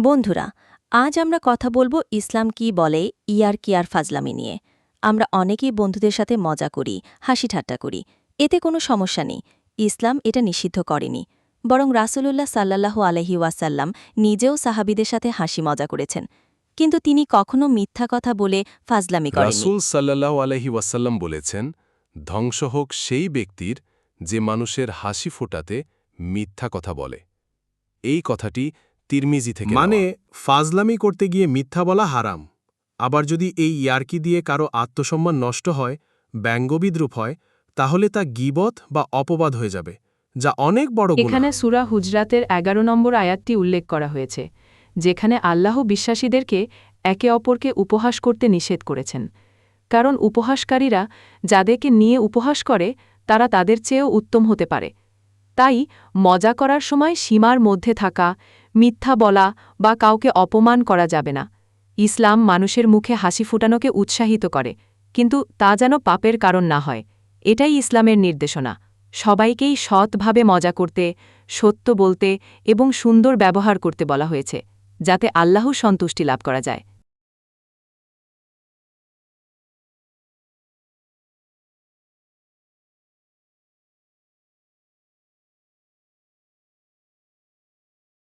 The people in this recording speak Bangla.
বন্ধুরা, আজ আমরা কথা বলব ইসলাম কি বলে, ইয়ার কি আর ফাজলামি নিয়ে। আমরা অনেকেই বন্ধুদের সাথে মজা করি হাসি ঠাট্টা করি। এতে কোনো সমস্যা নেই, ইসলাম এটা নিষিদ্ধ করেনি। বরং রাসূলুল্লাহ সাল্লাহ আলহি ওয়াসাল্লাম নিজেও সাহাবিদের সাথে হাসি মজা করেছেন। কিন্তু তিনি কখনো মিথ্যা কথা বলে ফাজলামি করেননি। রাসূল সাল্লাহ আলহি ওয়াসাল্লাম বলেছেন, ধ্বংস হোক সেই ব্যক্তির যে মানুষের হাসি ফোটাতে মিথ্যা কথা বলে। এই কথাটি তিরমিজি থেকে মানে। ফাজলামি করতে গিয়ে মিথ্যা বলা হারাম। আবার যদি এই ইয়ার্কি দিয়ে কারও আত্মসম্মান নষ্ট হয় ব্যঙ্গবিদ্রুপ হয় তাহলে তা গিবত বা অপবাদ হয়ে যাবে যা অনেক বড় এখানে সুরা হুজরাতের এগারো নম্বর আয়াতটি উল্লেখ করা হয়েছে যেখানে আল্লাহ বিশ্বাসীদেরকে একে অপরকে উপহাস করতে নিষেধ করেছেন। কারণ উপহাসকারীরা যাদেরকে নিয়ে উপহাস করে তারা তাদের চেয়েও উত্তম হতে পারে। তাই মজা করার সময় সীমার মধ্যে থাকা মিথ্যা বলা বা কাউকে অপমান করা যাবে না। ইসলাম মানুষের মুখে হাসি ফুটানোকে উৎসাহিত করে, কিন্তু তা যেন পাপের কারণ না হয়। এটাই ইসলামের নির্দেশনা। সবাইকেই সৎভাবে মজা করতে, সত্য বলতে এবং সুন্দর ব্যবহার করতে বলা হয়েছে, যাতে আল্লাহ সন্তুষ্টি লাভ করা যায়।